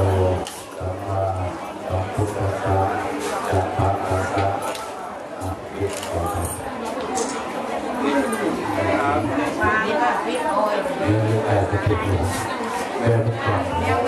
โตสัมาสัมพุทธัสสะสัมาพัสสะวิทากิดอยู่า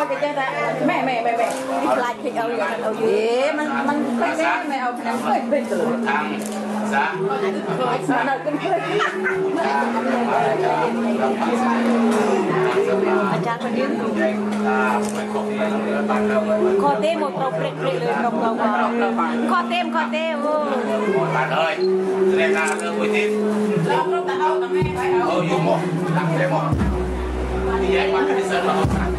coi cho chơi ta mẹ mẹ mẹ mẹ đi lại thì ông ông gì mình mình quay ra mẹ ông nắm quay bên tường Hãy subscribe cho kênh Ghiền Mì Gõ Để không bỏ lỡ những video hấp dẫn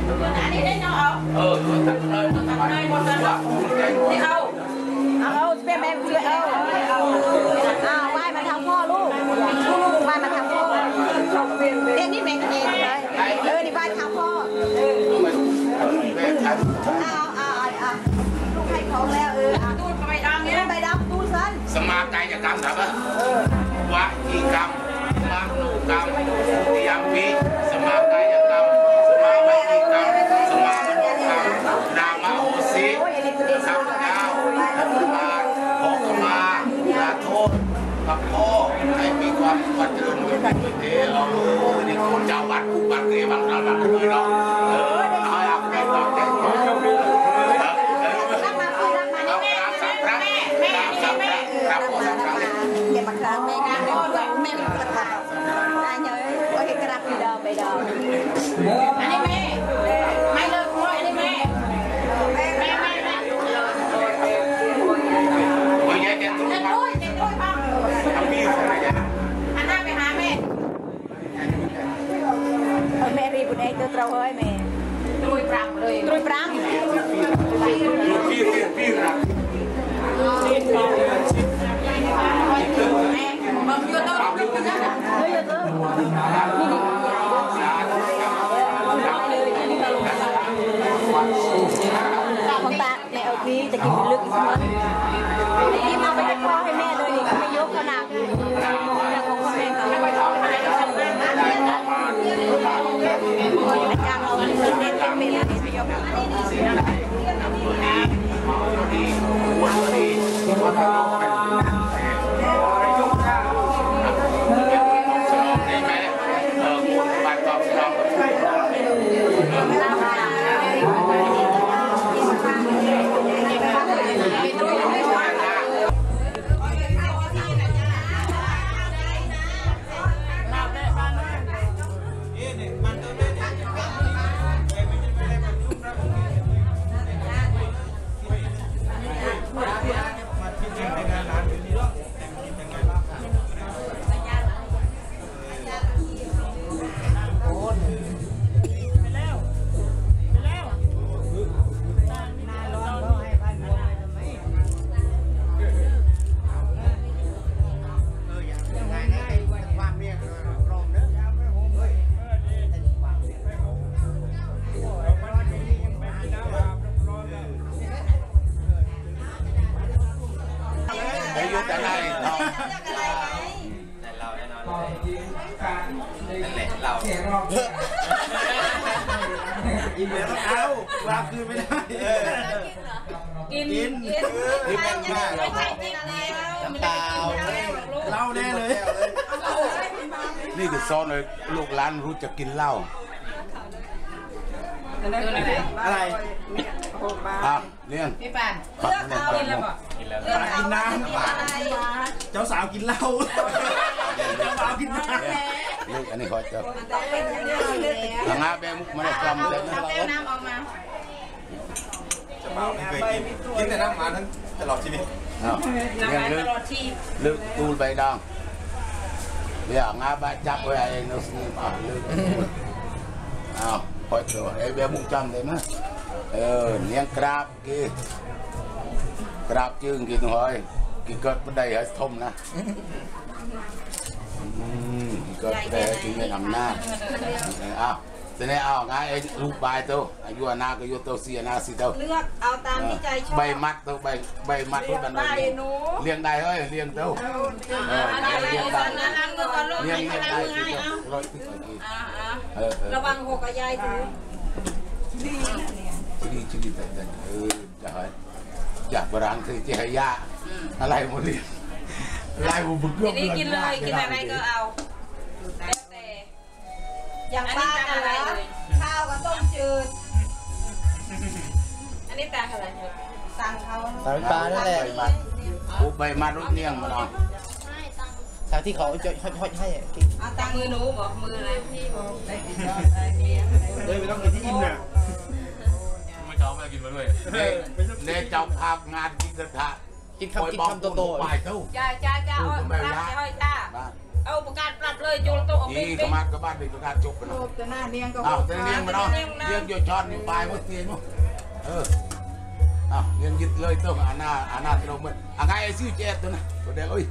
สมากายกรรมครับวาจีกรรมมโนกรรมเตรียมวิ 야. những าเสียงเราอินแล้วเอาวาคืนไม่ได้กินกินกินกินใช่ไม่ใช่กินแล้วน้ำตาเหล้าแน่เลย นี่คือซ้อนเลยลูกร้านรู้จะกินเหล้าอะไรอะเลี้ยงพี่ปานเลือกเขากินแล้วบอกกินน้ำเจ้าสาวกินเหล้าเจ้าสาวกินน้ำ ลือกอันนี้ขอเจ้าทางอาแบมุกมาได้กลัมเลยนะเอาแก้วน้ำออกมาไม่เคยกินกินแต่น้ำหมาทั้งตลอดชีวิตเอาเลี้ยงน้ำลายลึตกลอดชีพลึกตูลใบดองเลี้ยงอาบะจับไว้เองนะสิอะลึกเอาขอเจ้าไอ้แบมุกจำได้ไหมเออเลี้ยงกราบกี่กราบจึงกินหอยกี่เกิดบันไดให้ทมนะอืม กี่เกิดบันไดให้กินในอำนาจอ้าวทีนี้เอาไงไอ้ลูกบายตัวอายุอานาก็อายุตัวเสียนาสิตัวเลือกเอาตามที่ใจชอบใบมัดตัวใบใบมัดตัวบันไดเลี้ยงได้เฮ้ยเลี้ยงตัวเอออะไรอะไรเลี้ยงตได้อนนั้นล้างมือก่อนลูกเลี้ยงให้เลี้ยงล้างได้มือสิให้เอาร้อยสิบกว่าทีอ่าอ่าเออเออระวังหกกับยายถือชีวิตชีวิตแต่แต่เออจะให้อยากโบราณคือจะให้ยาอะไรหมดเลย ไล่บุบเกือบทีนี้กินเลยกินอะไรก็เอาแล้วแต่อย่างอันป้านี้ตักน่ะอะไรเหรอเลยข้าวกับต้มจืด อันนี้ตักอะไรเลยสั่งเขาสายตานั่นแหละใบมัดปุ๊บใบมัดรถเลี้ยงมาเนาะทางที่เขาจะห้อยให้เอาตังค์มือหนูบอกมืออะไรพี่บอกำเลยไม่ต้องกินที่อิ่มน่ะเน่เน่เจ้าภาพงานกินกระทะกินคำกินคำโตไปเท่าจ้าจ้าจ้าเอาปรับจะห้อยจ้าบ้านเอาประกาศปรับเลยโยนตัวออกนี่ปิ๊งก็ปิ๊งมาก็บ้านเด็ กประกาศจบกัน ลู เนาะ กจะหน้าเนียงกับ อ้าวแต่เลี้ยงมาเนาะเลี้ยงโยชอนอยู่ปลายวัดเตียนมั้งเอออ้าวเลี้ยงยึดเลยตัวอาณาอาณาตรงมันอ่ะไงไอ้ซิวเจ็ดตัวนะตัวเดียวเอ้ย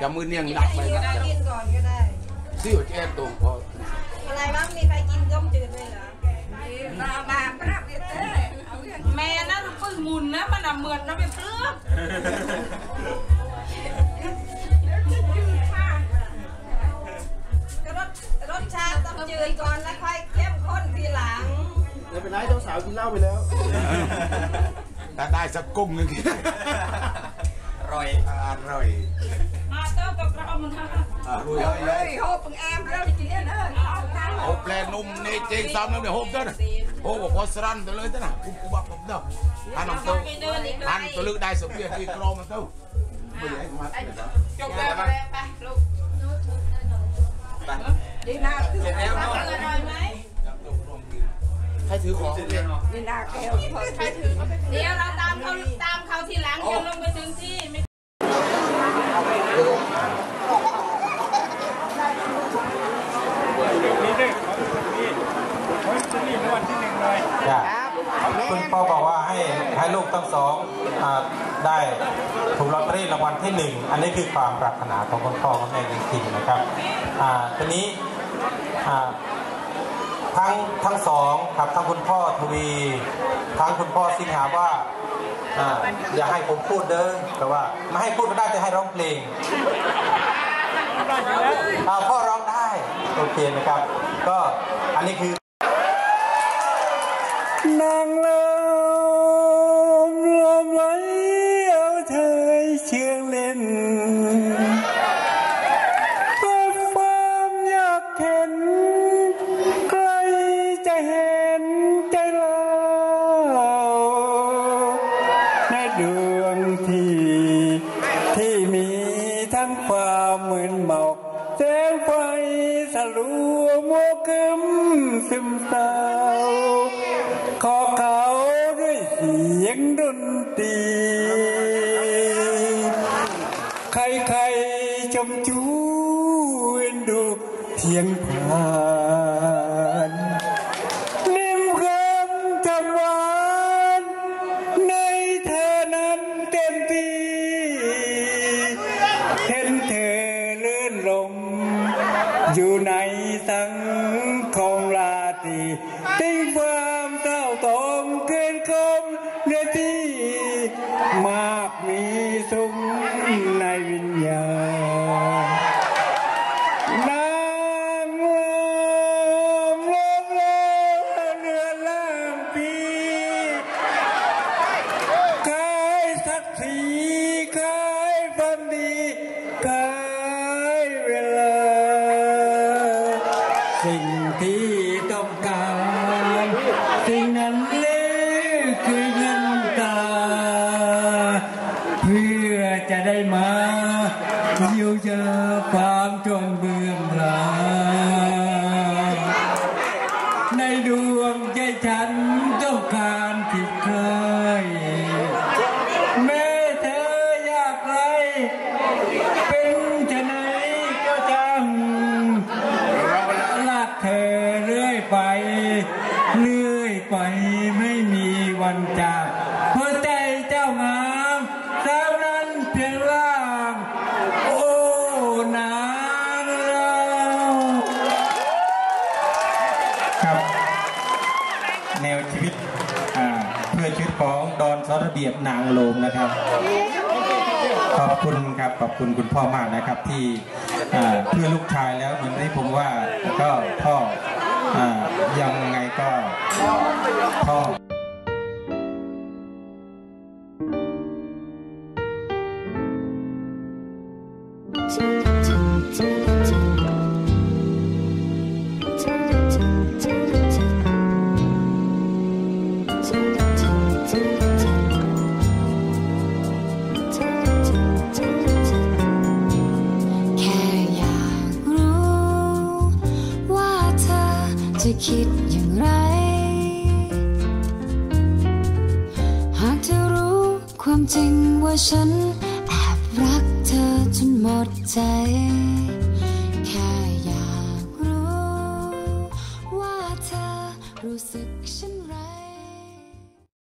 จะมือเนียงหนักไป กิน นะ กินก่อนก็ได้ ซิวเจ็ดตรงพอ อะไรวะมีใครกินต้มจืดเลยเหรอ แม่นะปึ้ งมุนนะมันอะเหมือนนะเป็นเปลือกก็รสรสชาติต้มจืดก่อนแล้วค่อยเข้มข้นทีหลังไม่เป็นไรเจ้าสาวกินเหล้าไปแล้วถ้าได้สักกุ้งหนึงอร่อยอร่อยมาเต้ากับเรามันฮะอะรวยเฮ้ยเฮ้ยโหปังแอมเราจะกินเนี่ยนะโอ้แปลนุ่มนี่จริงซ้ำแล้วเนี่ยโฮมเด้อนะ โอ้บอกพอสรันตัวเลยเด้อนะกูกูบักผมเด้ออันนั้นตัวไปเดินอีกไกลอันตัวลึกได้สุดเพียรที่กรอมันเต้าไม่ได้ให้มาเลยนะจบแล้วไปไปลูกดีน่าเสร็จแล้วอเนาะร่อยไหมใครถือของดีน่าแก้วใครถือเดี๋ยวเราตามเขาตามเขาทีหลังยังลงไปถึงที่ ไม่คุณพ่อบอกว่าให้ให้ลูกทั้งสองอ่าได้ถูกลอตเตอรี่รางวัลที่หนึ่งอันนี้คือความปรารถนาของคุณพ่อคุณแม่จริงๆนะครับอ่าทีนี้อ่าทั้งทั้งสองครับทั้งคุณพ่อทวี ทั้งคุณพ่อสิงหาว่าอ่าอย่าให้ผมพูดเด้อแต่ว่าไม่ให้พูดก็ได้แต่ให้ร้องเพลงอ่าพ่อร้องได้โอเคนะครับ ก็อันนี้คือ สลัวมัวกึมซึมเศร้าขอเขาด้ อยู่ในสังคม สิ่งที่ต้องการ สิ่งนั้นเลยคือเงินตา เพื่อจะได้มาเยียวยาความจนเบื่อหลาในดวงใจฉันต้องการผิดใครแม่เธออยากไร เป็นชนะ เบียบนางโลมนะครับ ขอบคุณครับขอบคุณคุณพ่อมากนะครับที่เพื่อลูกชายแล้วเหมือนที่ผมว่าก็พ่ออยังไงก็พ่อ คิดอย่างไร หากเธอรู้ความจริงว่าฉันแอบรักเธอจนหมดใจ